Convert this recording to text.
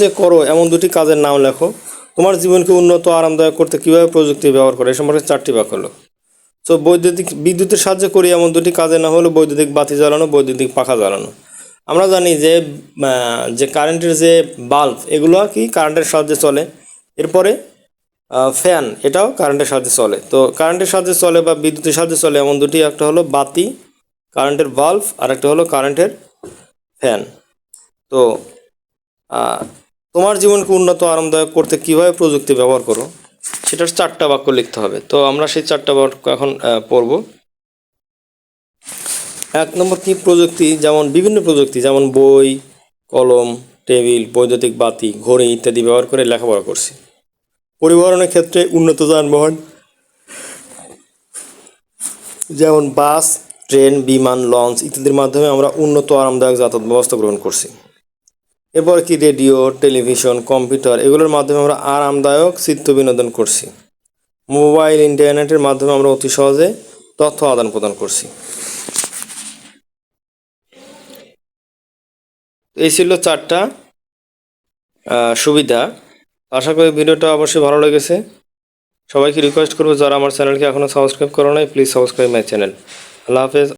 যে করো, এমন দুটি কাজের নাম লেখো। তোমার জীবনকে উন্নত, আরামদায়ক করতে কীভাবে প্রযুক্তি ব্যবহার করে? এ সম্পর্কে চারটি বাক্য হলো তো বৈদ্যুতিক, বিদ্যুতের সাহায্যে করি এমন দুটি কাজের নাম হলো বৈদ্যুতিক বাতি জ্বালানো, বৈদ্যুতিক পাখা জ্বালানো। আমরা জানি যে যে কারেন্টের যে বাল্ব এগুলো কি কারেন্টের সাহায্যে চলে? এরপরে ফ্যান এটাও কারেন্টের সাহায্যে চলে। তো কারেন্টের সাহায্যে চলে বা বিদ্যুতের সাহায্যে চলে এমন দুটি, একটা হলো বাতি, কারেন্টের বাল্ব আর একটা হলো কারেন্টের ফ্যান তো তোমার জীবনকে উন্নত আরামদায়ক করতে কীভাবে প্রযুক্তি ব্যবহার করো, সেটার চারটা বাক্য লিখতে হবে। তো আমরা সেই চারটা বাক্য এখন পড়ব। এক নম্বর কি প্রযুক্তি? যেমন বিভিন্ন প্রযুক্তি, যেমন বই, কলম, টেবিল, বৈদ্যুতিক বাতি, ঘড়ি ইত্যাদি ব্যবহার করে লেখাপড়া করছি। পরিবহনের ক্ষেত্রে উন্নত যানবাহন, যেমন বাস, ট্রেন, বিমান, লঞ্চ ইত্যাদির মাধ্যমে আমরা উন্নত আরামদায়ক যাতায়াত ব্যবস্থা গ্রহণ করছি। এরপর কি রেডিও, টেলিভিশন, কম্পিউটার, এগুলোর মাধ্যমে আমরা আরামদায়ক চিত্ত বিনোদন করছি। মোবাইল, ইন্টারনেটের মাধ্যমে আমরা অতি সহজে তথ্য আদান প্রদান করছি। এই ছিল চারটা সুবিধা। আশা করি ভিডিওটা অবশ্যই ভালো লেগেছে। সবাইকে রিকোয়েস্ট করব, যারা আমার চ্যানেলকে এখনও সাবস্ক্রাইব করো নাই প্লিজ সাবস্ক্রাইব মাই চ্যানেল আল্লাহ হাফেজ।